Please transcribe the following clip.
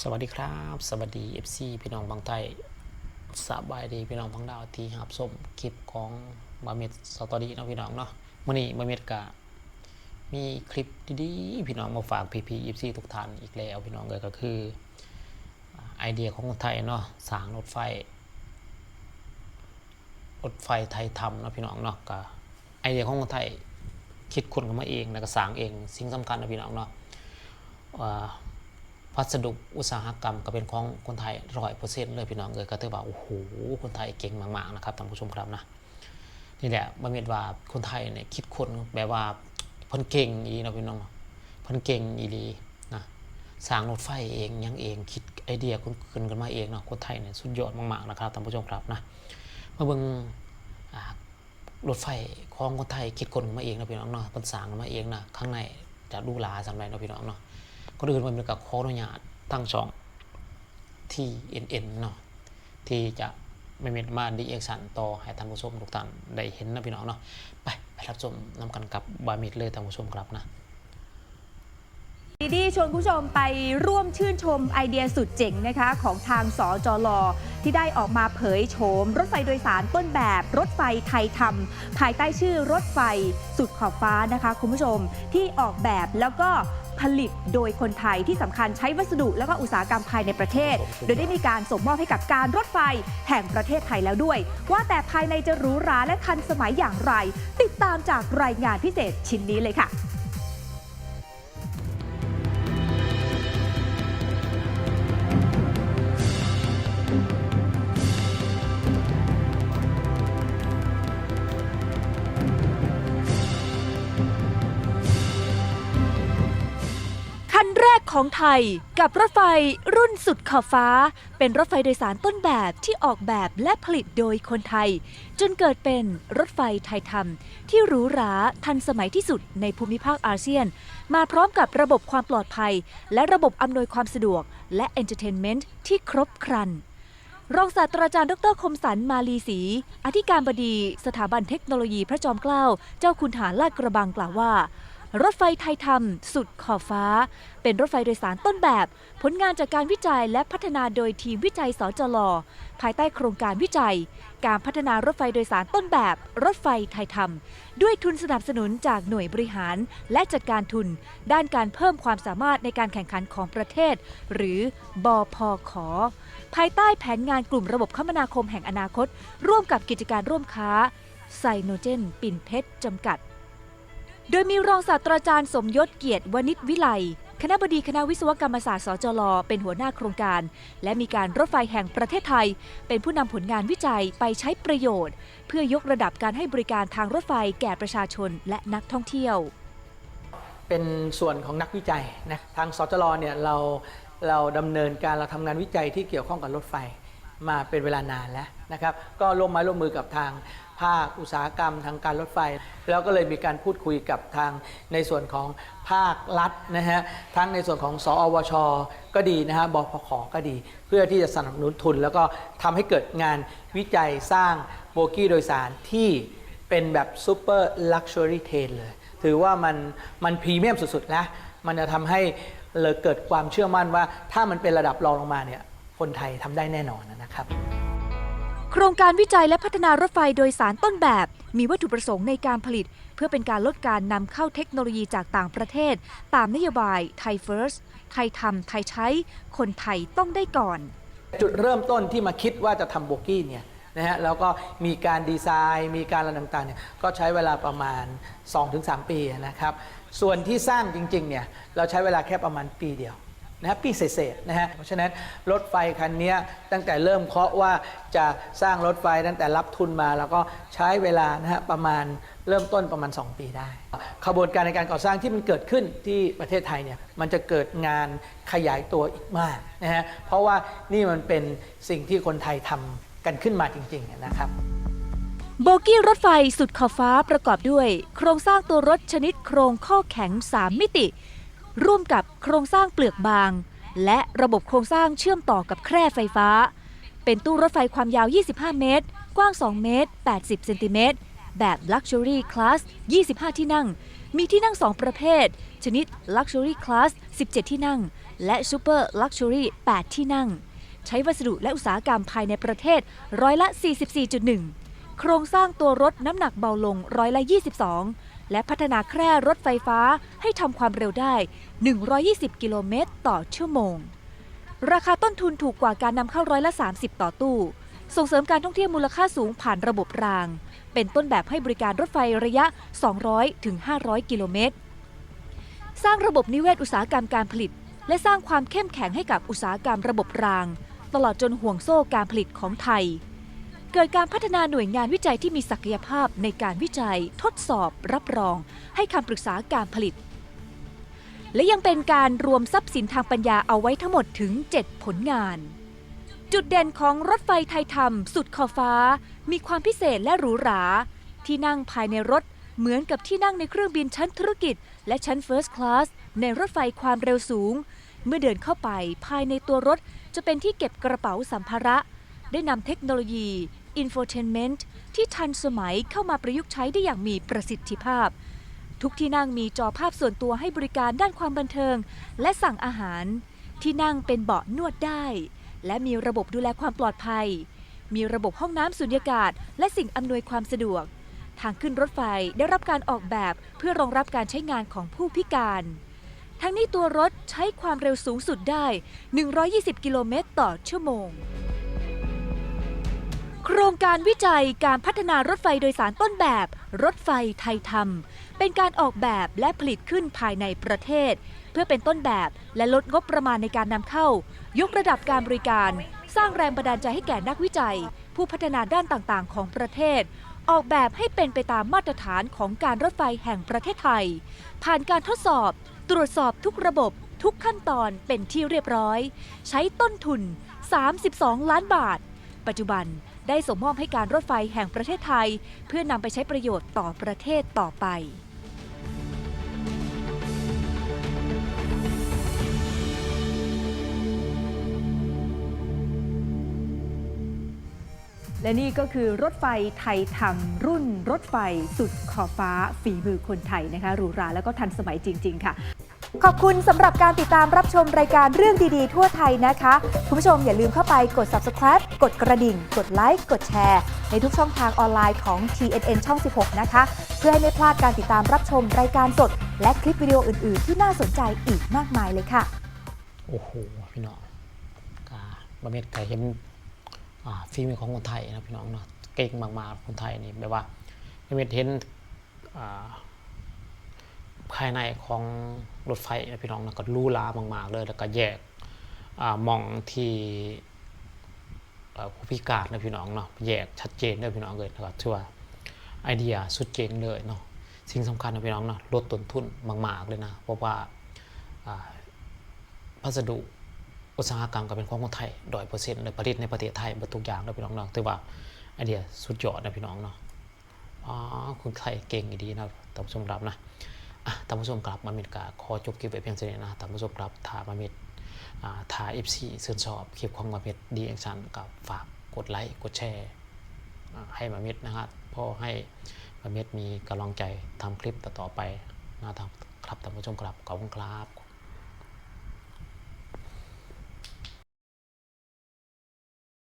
สวัสดีครับ สวัสดี FC พี่น้องบางไทยสบายดีพี่น้องบางดาวที่หับชมคลิปของบาเมดสตอรี่นะพี่น้องเนาะมื่อนี้บาเมดกะมีคลิปดีๆพี่น้องมาฝากพีพี FC ทุกท่านอีกแล้วพี่น้องเลยก็คือไอเดียของคนไทยเนาะสางรถไฟรถไฟไทยทำนะพี่น้องเนาะก็ไอเดียของคนไทยคิดคนกันมาเองแล้วก็สางเองสิ่งสำคัญนะพี่น้องเนาะ พัสดุอุตสาหกรรมก็เป็นของคนไทยร้อยเปอร์เซ็นต์เลยพี่น้องเลยก็ถือว่าโอ้โหคนไทยเก่งมากๆนะครับท่านผู้ชมครับนะนี่แหละบางเม็ดว่าคนไทยเนี่ยคิดคนแบบว่าเพิ่นเก่งอีหลีนะพี่น้องเพิ่นเก่งอีหลีนะสร้างรถไฟเองยังเองคิดไอเดียคนขึ้นกันมาเองเนาะคนไทยเนี่ยสุดยอดมากๆนะครับท่านผู้ชมครับนะมาเบิ่งรถไฟของคนไทยคิดคนกันมาเองนะพี่น้องเนาะเพิ่นสร้างมาเองนะข้างในจะดูหลาสำหรับเนาะพี่น้องเนาะ ก็อื่นมันเป็นกับขออนุญาตตั้งช่องที่เอ็นเอ็นเนาะที่จะไม่เม็นมาดีเอ็กชันต่อให้ท่านผู้ชมทุกท่านได้เห็นนะพี่น้องเนาะไปไปรับชมนำกันกับบามิดเลยท่านผู้ชมครับนะดีดีชวนผู้ชมไปร่วมชื่นชมไอเดียสุดเจ๋งนะคะ ของทางสจลที่ได้ออกมาเผยโฉม รถไฟโดยสารต้นแบบรถไฟไทยทำภายใต้ชื่อรถไฟสุดขอบฟ้านะคะ คุณผู้ชมที่ออกแบบแล้วก็ ผลิตโดยคนไทยที่สำคัญใช้วัสดุแล้วก็อุตสาหกรรมภายในประเทศ โดยได้มีการส่งมอบให้กับการรถไฟแห่งประเทศไทยแล้วด้วย ว่าแต่ภายในจะหรูหราและทันสมัยอย่างไร ติดตามจากรายงานพิเศษชิ้นนี้เลยค่ะ ของไทย กับรถไฟรุ่นสุดขอบฟ้า เป็นรถไฟโดยสารต้นแบบที่ออกแบบและผลิตโดยคนไทย จนเกิดเป็นรถไฟไทยทำที่หรูหราทันสมัยที่สุดในภูมิภาคอาเซียน มาพร้อมกับระบบความปลอดภัย และระบบอำนวยความสะดวก และเอนเตอร์เทนเมนต์ที่ครบครันรองศาสตราจารย์ดรคมสันมาลีศรีอธิการบดี สถาบันเทคโนโลยีพระจอมเกล้าเจ้าคุณฐานลาดกระบังกล่าวว่า รถไฟไทยทำสุดขอบฟ้า เป็นรถไฟโดยสารต้นแบบ ผลงานจากการวิจัยและพัฒนาโดยทีมวิจัยสจลภายใต้โครงการวิจัย การพัฒนารถไฟโดยสารต้นแบบ รถไฟไทยทำด้วยทุนสนับสนุนจากหน่วยบริหาร และจัดการทุน ด้านการเพิ่มความสามารถในการแข่งขันของประเทศ หรือบอพขภายใต้แผนงานกลุ่มระบบคมนาคมแห่งอนาคต ร่วมกับกิจการร่วมค้าไซโนเจน ปิ่นเพชรจำกัด โดยมีรองศาสตราจารย์สมยศเกียรติวณิชวิไลคณะบดีคณะวิศวกรรมศาสตร์สจลเป็นหัวหน้าโครงการ และมีการรถไฟแห่งประเทศไทย เป็นผู้นำผลงานวิจัยไปใช้ประโยชน์ เพื่อยกระดับการให้บริการทางรถไฟแก่ประชาชนและนักท่องเที่ยว เป็นส่วนของนักวิจัยนะทางสจรเนี่ยเราเราดำเนินการเราทำงานวิจัยที่เกี่ยวข้องกับรถไฟมาเป็นเวลานานแล้วนะครับ ก็ร่วมไม้ร่วมมือกับทาง ภาคอุตสาหกรรมทางการรถไฟ แล้วก็เลยมีการพูดคุยกับทางในส่วนของภาครัฐนะฮะทั้งในส่วนของสอวช ก็ดีนะฮะบพขก็ดี เพื่อที่จะสนับสนุนทุน แล้วก็ทำให้เกิดงานวิจัยสร้างโบกี้โดยสารที่เป็นแบบซูเปอร์ลักชัวรี่เทนเลย ถือว่ามันมันพรีเมียมสุดๆแล้วมันจะทำให้เลยเกิดความเชื่อมั่นว่าถ้ามันเป็นระดับรองลงมาเนี่ยคนไทยทำได้แน่นอนนะครับ โครงการวิจัยและพัฒนารถไฟโดยสารต้นแบบ มีวัตถุประสงค์ในการผลิต เพื่อเป็นการลดการนำเข้าเทคโนโลยีจากต่างประเทศ ตามนโยบายไทย First ไทยทำไทยใช้ คนไทยต้องได้ก่อน จุดเริ่มต้นที่มาคิดว่าจะทำโบกี้เนี่ยนะฮะแล้วก็มีการดีไซน์ มีการอะไรต่างๆเนี่ยก็ใช้เวลาประมาณ 2-3 ปีนะครับ ส่วนที่สร้างจริงๆเนี่ยเราใช้เวลาแค่ประมาณปีเดียว นะฮะปีเศษนะฮะเพราะฉะนั้นรถไฟคันนี้ตั้งแต่เริ่มเคาะว่าจะสร้างรถไฟตั้งแต่รับทุนมา แล้วก็ใช้เวลานะฮะประมาณเริ่มต้นประมาณ 2 ปีได้ขบวนการในการก่อสร้างที่มันเกิดขึ้นที่ประเทศไทยเนี่ยมันจะเกิดงานขยายตัวอีกมากนะฮะเพราะว่านี่มันเป็นสิ่งที่คนไทยทำกันขึ้นมาจริง ๆ นะครับโบกี้รถไฟสุดขอบฟ้าประกอบด้วย โครงสร้างตัวรถชนิดโครงข้อแข็ง 3 มิติ ร่วมกับโครงสร้างเปลือกบาง และระบบโครงสร้างเชื่อมต่อกับแคร่ไฟฟ้า เป็นตู้รถไฟความยาว 25 เมตร กว้าง 2 เมตร 80 เซนติเมตร แบบ Luxury Class 25 ที่นั่ง มีที่นั่ง 2 ประเภท ชนิด Luxury Class 17 ที่นั่ง และ Super Luxury 8 ที่นั่ง ใช้วัสดุและอุตสาหกรรมภายในประเทศร้อยละ 44.1 โครงสร้างตัวรถน้ำหนักเบาลงร้อยละ 22 และพัฒนาแคร่รถไฟฟ้าให้ทำความเร็วได้ 120 กิโลเมตรต่อชั่วโมง ราคาต้นทุนถูกกว่าการนำเข้าร้อยละ 30 ต่อตู้ ส่งเสริมการท่องเที่ยวมูลค่าสูงผ่านระบบราง เป็นต้นแบบให้บริการรถไฟระยะ 200 ถึง 500 กิโลเมตร สร้างระบบนิเวศอุตสาหกรรมการผลิต และสร้างความเข้มแข็งให้กับอุตสาหกรรมระบบราง ตลอดจนห่วงโซ่การผลิตของไทย เกิดการพัฒนาหน่วยงานวิจัยที่มีศักยภาพในการวิจัย ทดสอบ รับรอง ให้คำปรึกษาการผลิต และยังเป็นการรวมทรัพย์สินทางปัญญาเอาไว้ทั้งหมดถึง 7 ผลงาน จุดเด่นของรถไฟไทยทำสุดขอบฟ้า มีความพิเศษและหรูหรา ที่นั่งภายในรถเหมือนกับที่นั่งในเครื่องบินชั้นธุรกิจ และชั้น First Class ในรถไฟความเร็วสูง เมื่อเดินเข้าไปภายในตัวรถจะเป็นที่เก็บกระเป๋าสัมภาระ ได้นำเทคโนโลยี Infotainment ที่ทันสมัยเข้ามาประยุกต์ใช้ได้อย่างมีประสิทธิภาพ ทุกที่นั่งมีจอภาพส่วนตัวให้บริการด้านความบันเทิง และสั่งอาหาร ที่นั่งเป็นเบาะนวดได้ และมีระบบดูแลความปลอดภัย มีระบบห้องน้ำสุญญากาศ และสิ่งอำนวยความสะดวก ทางขึ้นรถไฟได้รับการออกแบบเพื่อรองรับการใช้งานของผู้พิการทั้งนี้ตัวรถใช้ความเร็วสูงสุดได้ 120 กิโลเมตรต่อชั่วโมง โครงการวิจัยการพัฒนารถไฟโดยสารต้นแบบ รถไฟไทยทำเป็นการออกแบบและผลิตขึ้นภายในประเทศ เพื่อเป็นต้นแบบและลดงบประมาณในการนำเข้า ยกระดับการบริการ สร้างแรงบันดาลใจให้แก่นักวิจัย ผู้พัฒนาด้านต่างๆ ของประเทศ ออกแบบให้เป็นไปตามมาตรฐานของการรถไฟแห่งประเทศไทย ผ่านการทดสอบ ตรวจสอบทุกระบบ ทุกขั้นตอนเป็นที่เรียบร้อย ใช้ต้นทุน 32 ล้านบาท ปัจจุบัน ได้ส่งมอบให้การรถไฟแห่งประเทศไทย เพื่อนำไปใช้ประโยชน์ต่อประเทศต่อไปและนี่ก็คือรถไฟไทยทำรุ่นรถไฟสุดขอบฟ้าฝีมือคนไทยนะคะหรูหราแล้วก็ทันสมัยจริง ๆ ค่ะ ขอบคุณสำหรับการติดตามรับชมรายการเรื่องดีๆ ทั่วไทยนะคะ คุณผู้ชมอย่าลืมเข้าไปกด subscribe กดกระดิ่ง กดไลค์ กดแชร์ ในทุกช่องทางออนไลน์ของ TNN ช่อง 16 นะคะ เพื่อให้ไม่พลาดการติดตามรับชมรายการสด และคลิปวิดีโออื่น ๆ ที่น่าสนใจอีกมากมายเลยค่ะ โอ้โห พี่น้องกาบะเม็ดไก่เห็นอ่าฝีมือของคนไทยนะพี่น้องเนาะ เก่งมากๆ คนไทยนี่แบบว่าบะเม็ดเห็นอ่า ภายในของรถไฟนะพี่น้องนะก็หรูหรามากๆเลยแล้วก็แยกอมองที่ผู้พิการนะพี่น้องเนาะแยกชัดเจนเลยพี่น้องเลยนะครับถือว่าไอเดียสุดเจ๋งเลยเนาะสิ่งสำคัญนะพี่น้องเนาะลดต้นทุนมากๆเลยนะเพราะว่าพัสดุอุตสาหกรรมก็เป็นของคนไทยร้อยเปอร์เซ็นต์เลยผลิตในประเทศไทยหมดทุกอย่างเลยพี่น้องเนาะถือว่าไอเดียสุดยอดนะพี่น้องเนาะอ๋อคนไทยเก่งดีนะท่านผู้ชมรับนะ ท่านผู้ชมครับมามิดกาขอจบคลิปไว้เพียงเท่านี้นะท่านผู้ชมครับถ้ามามิดอ่าถ้าเอฟซีเชิญชอบคลิปของมามิดดีแอคชั่นกับฝากกดไลค์กดแชร์ให้มามิดนะครับเพอให้มามิดมีกำลังใจทำคลิปต่อๆไปนะครับครับท่านผู้ชมครับขอบคุณครับ